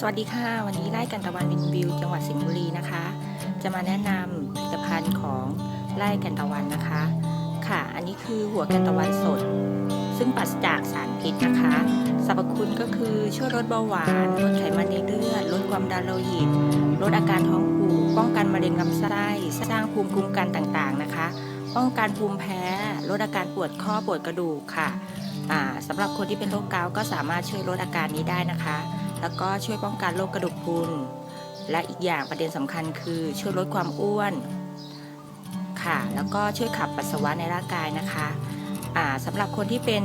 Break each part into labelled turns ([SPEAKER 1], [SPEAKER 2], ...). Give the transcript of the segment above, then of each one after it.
[SPEAKER 1] สวัสดีค่ะ วันนี้ไร่กันตะวันวินวิว จังหวัดสิงห์บุรีนะคะ จะมาแนะนำผลิตภัณฑ์ของไร่กันตะวันนะคะ ค่ะ อันนี้คือหัวกันตะวันสด ซึ่งปราศจากสารพิษนะคะ สรรพคุณก็คือช่วยลดเบาหวานลดไขมันในเลือดลดความดันโลหิตลดอาการท้องผูกป้องกันมะเร็งลำไส้สร้างภูมิคุ้มกันต่างๆนะคะ ป้องกันภูมิแพ้ลดอาการปวดข้อปวดกระดูกค่ะสำหรับคนที่เป็นโรคเกาต์ก็สามารถช่วยลดอาการนี้ได้นะคะ แล้วก็ช่วยป้องกันโรคกระดูกพรุน และอีกอย่างประเด็นสำคัญคือช่วยลดความอ้วนค่ะ แล้วก็ช่วยขับปัสสาวะในร่างกายนะคะอ่าสำหรับคนที่เป็น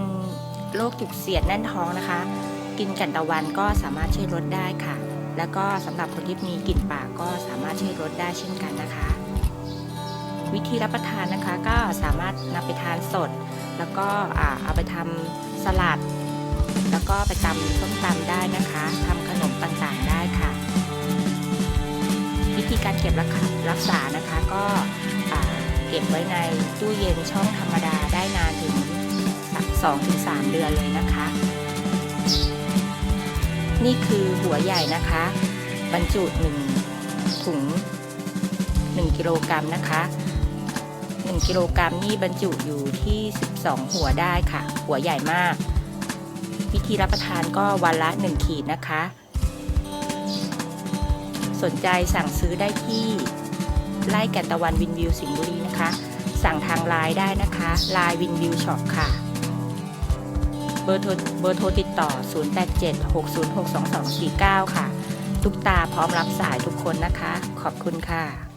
[SPEAKER 1] โรคจุกเสียดแน่นท้องนะคะ กินกันตะวันก็สามารถช่วยลดได้ค่ะ แล้วก็สำหรับคนที่มีกลิ่นปากก็สามารถช่วยลดได้เช่นกันนะคะ วิธีรับประทานนะคะก็สามารถนำไปทานสด แล้วก็เอาไปทำสลัด ก็ไปตำส้มตำได้นะคะทำขนมต่างๆได้ค่ะ วิธีการเก็บรักษารักษานะคะก็เก็บไว้ในตู้เย็นช่องธรรมดาได้นานถึง2-3 เดือนเลยนะคะ นี่คือหัวใหญ่นะคะ บรรจุ1ถุง1กิโลกรัมนะคะ1กิโลกรัมนี่บรรจุอยู่ที่ 12 หัวได้ค่ะ หัวใหญ่มาก วิธีรับประทานก็วันละ 1 ขีดนะคะ สนใจสั่งซื้อได้ที่ไล่แกนตะวันวินวิวสิงห์บุรีนะคะ สั่งทางไลน์ได้นะคะไลน์วินวิวช็อปค่ะ เบอร์โทรเบอร์โทรติดต่อ 0876062249 ค่ะ ทุกตาพร้อมรับสายทุกคนนะคะ ขอบคุณค่ะ